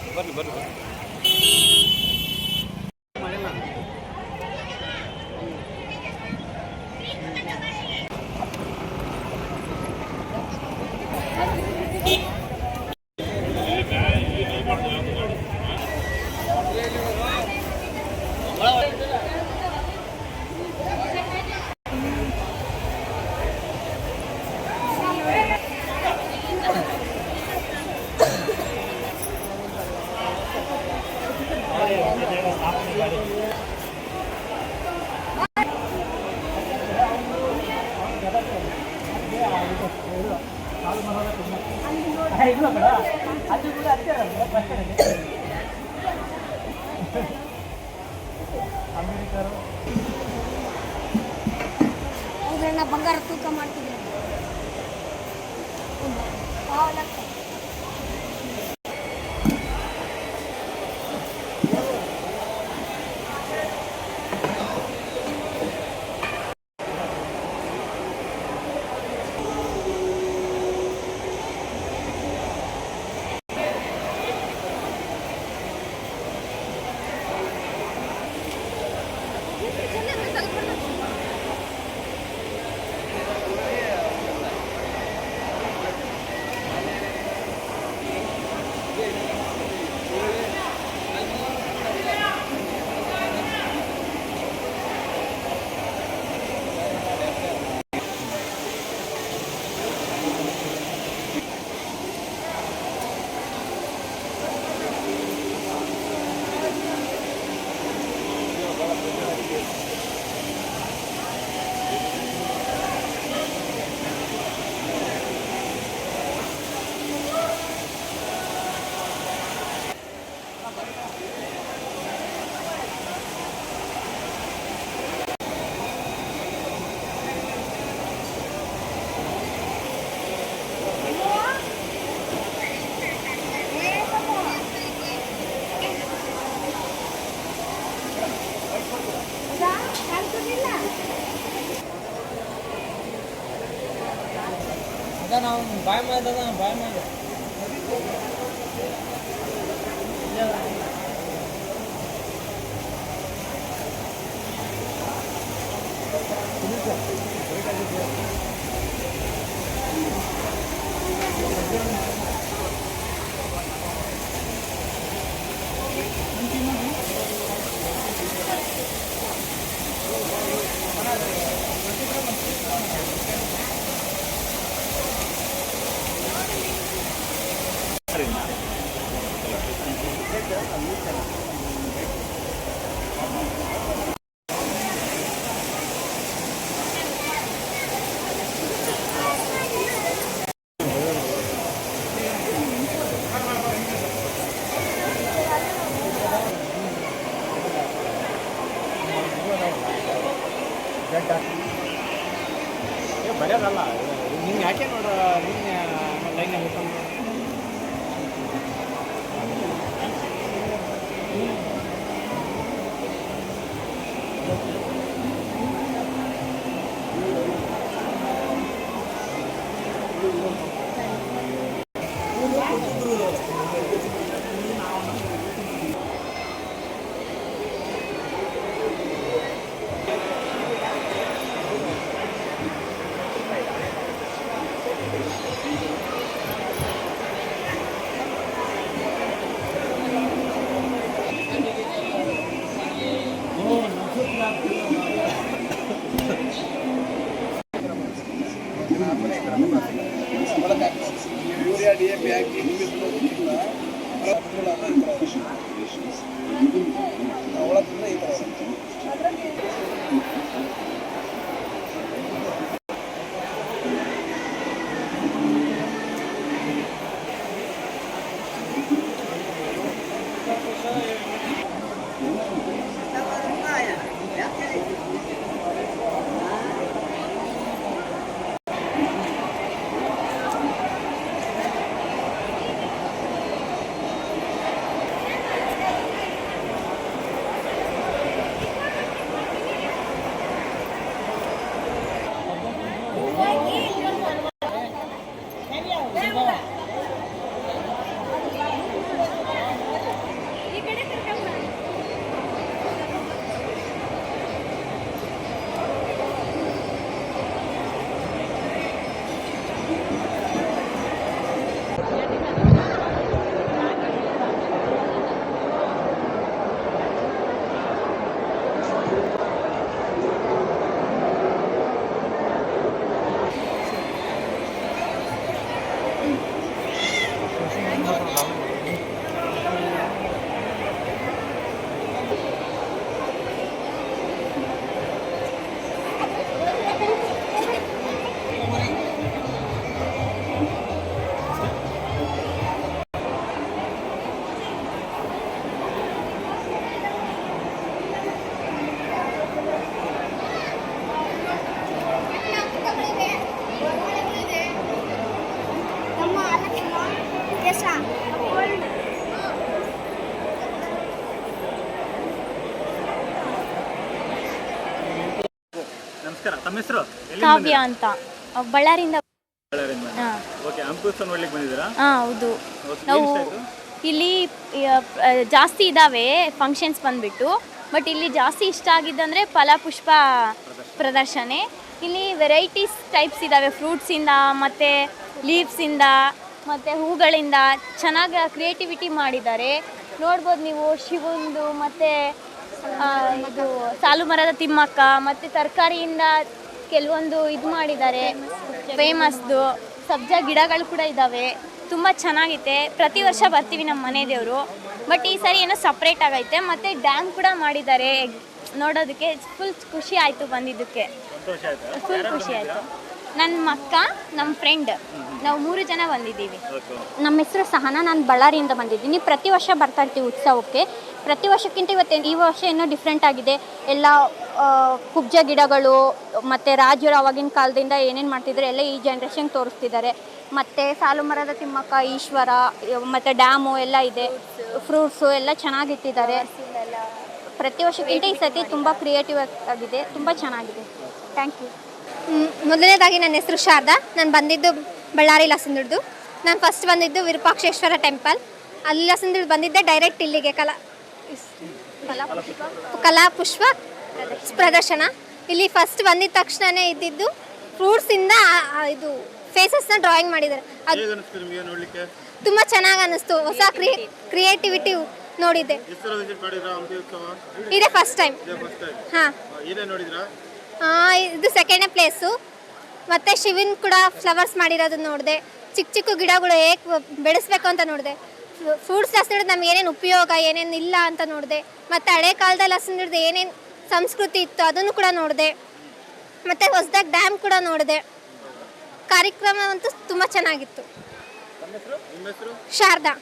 ಬರ್ರಿ ಬರ್ರಿ ಬರ್ರಿ markete ಅದ ನಾವು ಬಾಯ್ ಮಾಡಿದ ಬಾಯ್ ಮಾಡಿದ ಏ ಬರೆಯೋದಲ್ಲ ನಿಂಗೆ ಯಾಕೆ ನೋಡ ನಿನ್ನೆ line urea Urea DAP act ఎనిమిదిలో ఉన్న ప్రభుత్వాలు ನಮಸ್ಕಾರ ತಮ್ಮ ಹೆಸರು? ಕಾವ್ಯ ಅಂತ. ಬಳ್ಳಾರಿಯಿಂದ ಹಾ. ಓಕೆ ಹಂಪುಸ್ತವ ನೋಡ್ಲಿಕ್ಕೆ ಬಂದಿದ್ದೀರಾ? ಹಾ, ಹೌದು. ನಾವು? ಇಲ್ಲಿ ಜಾಸ್ತಿ ಇದ್ದಾವೆ ಫಂಕ್ಷನ್ಸ್ ಬಂದ್ಬಿಟ್ಟು. ಬಟ್ ಇಲ್ಲಿ ಜಾಸ್ತಿ ಇಷ್ಟ ಆಗಿದ್ದಂದ್ರೆ ಫಲಪುಷ್ಪ ಪ್ರದರ್ಶನೆ. ಇಲ್ಲಿ ವೆರೈಟೀಸ್ ಟೈಪ್ಸ್ ಇದ್ದಾವೆ ಫ್ರೂಟ್ಸಿಂದ ಮತ್ತು ಇಂದ ಮತ್ತು ಹೂಗಳಿಂದ. ಚೆನ್ನಾಗಿ ಕ್ರಿಯೇಟಿವಿಟಿ ಮಾಡಿದ್ದಾರೆ. ನೋಡ್ಬೋದು ನೀವು ಶಿವಂದು ಮತ್ತು ಇದು ಸಾಲು ಮರದ ತಿಮ್ಮಕ್ಕ ಮತ್ತು ತರಕಾರಿಯಿಂದ ಕೆಲವೊಂದು ಇದು ಮಾಡಿದ್ದಾರೆ. ಫೇಮಸ್ದು ಸಬ್ಜಾ ಗಿಡಗಳು ಕೂಡ ಇದ್ದಾವೆ ತುಂಬ ಚೆನ್ನಾಗೈತೆ. ಪ್ರತಿ ವರ್ಷ ಬರ್ತೀವಿ ನಮ್ಮ ಮನೆ ದೇವರು. ಬಟ್ ಈ ಸರಿ ಏನೋ ಸಪ್ರೇಟ್ ಆಗೈತೆ. ಮತ್ತು ಡ್ಯಾಮ್ ಕೂಡ ಮಾಡಿದ್ದಾರೆ. ನೋಡೋದಕ್ಕೆ ಫುಲ್ ಖುಷಿ ಆಯಿತು ಬಂದಿದ್ದಕ್ಕೆ. ಫುಲ್ ಖುಷಿ ಆಯಿತು. ನನ್ನ ಮಕ್ಕ ನಮ್ಮ ಫ್ರೆಂಡ್ ನಾವು ಮೂರು ಜನ ಬಂದಿದ್ದೀವಿ. ನಮ್ಮ ಹೆಸರು ಸಹನಾ ನಾನು ಬಳ್ಳಾರಿಯಿಂದ ಬಂದಿದ್ದೀನಿ. ಪ್ರತಿ ವರ್ಷ ಬರ್ತಾ ಇರ್ತೀವಿ ಉತ್ಸವಕ್ಕೆ. ಪ್ರತಿ ವರ್ಷಕ್ಕಿಂತ ಇವತ್ತು ಈ ವರ್ಷ ಏನೋ ಡಿಫ್ರೆಂಟ್ ಆಗಿದೆ. ಎಲ್ಲ ಕುಬ್ಜ ಗಿಡಗಳು ಮತ್ತು ರಾಜರು ಅವಾಗಿನ ಕಾಲದಿಂದ ಏನೇನು ಮಾಡ್ತಿದ್ದಾರೆ ಎಲ್ಲ ಈ ಜನ್ರೇಷನ್ ತೋರಿಸ್ತಿದ್ದಾರೆ. ಮತ್ತು ಸಾಲು ಮರದ ತಿಮ್ಮಕ್ಕ ಈಶ್ವರ ಮತ್ತು ಡ್ಯಾಮು ಎಲ್ಲ ಇದೆ. ಫ್ರೂಟ್ಸು ಎಲ್ಲ ಚೆನ್ನಾಗಿಟ್ಟಿದ್ದಾರೆ. ಪ್ರತಿ ವರ್ಷಕ್ಕಿಂತ ಈ ಸತಿ ತುಂಬ ಕ್ರಿಯೇಟಿವ್ ಆಗಿದೆ. ತುಂಬ ಚೆನ್ನಾಗಿದೆ. ಥ್ಯಾಂಕ್ ಯು ಮೊದಲನೇದಾಗಿ ನನ್ನ ಹೆಸರು ಶಾರದಾ. ನಾನು ಬಂದಿದ್ದು ಬಳ್ಳಾರಿ ಲಸಂದುಡ್ದು ನಾನು ಫಸ್ಟ್ ಬಂದಿದ್ದು ವಿರೂಪಾಕ್ಷೇಶ್ವರ ಟೆಂಪಲ್ ಅಲ್ಲಿ ಲಸಂದುಡ್ ಬಂದಿದ್ದೆ ಡೈರೆಕ್ಟ್ ಇಲ್ಲಿಗೆ ಕಲಾ ಕಲಾ ಪುಷ್ಪ ಪ್ರದರ್ಶನ. ಇಲ್ಲಿ ಫಸ್ಟ್ ಬಂದಿದ್ದ ತಕ್ಷಣನೇ ಇದ್ದಿದ್ದು ಫ್ರೂಟ್ಸಿಂದ ಇದು ಫೇಸಸ್ನ ಡ್ರಾಯಿಂಗ್ ಮಾಡಿದ್ದಾರೆ. ಅದು ತುಂಬ ಚೆನ್ನಾಗಿ ಅನ್ನಿಸ್ತು. ಹೊಸ ಕ್ರಿಯೇ ಕ್ರಿಯೇಟಿವಿಟಿ ನೋಡಿದ್ದೆ. ಇದೇ ಫಸ್ಟ್ ಟೈಮ್ ಹಾಂ. ಇದು ಸೆಕೆಂಡೇ ಪ್ಲೇಸು ಮತ್ತು ಶಿವಿನ್ ಕೂಡ ಫ್ಲವರ್ಸ್ ಮಾಡಿರೋದನ್ನ ನೋಡಿದೆ. ಚಿಕ್ಕ ಚಿಕ್ಕ ಗಿಡಗಳು ಹೇಗೆ ಬೆಳೆಸ್ಬೇಕು ಅಂತ ನೋಡಿದೆ. ಫ್ರೂಟ್ಸ್ ಹಸಿಡಿದ್ರೆ ನಮ್ಗೆ ಏನೇನು ಉಪಯೋಗ ಏನೇನು ಇಲ್ಲ ಅಂತ ನೋಡಿದೆ. ಮತ್ತು ಹಳೆ ಕಾಲದಲ್ಲಿ ಹಿಡಿದು ಏನೇನು ಸಂಸ್ಕೃತಿ ಇತ್ತು ಅದನ್ನು ಕೂಡ ನೋಡಿದೆ. ಮತ್ತು ಹೊಸದಾಗಿ ಡ್ಯಾಮ್ ಕೂಡ ನೋಡಿದೆ. ಕಾರ್ಯಕ್ರಮ ಅಂತೂ ತುಂಬ ಚೆನ್ನಾಗಿತ್ತು. ಶಾರದಾ.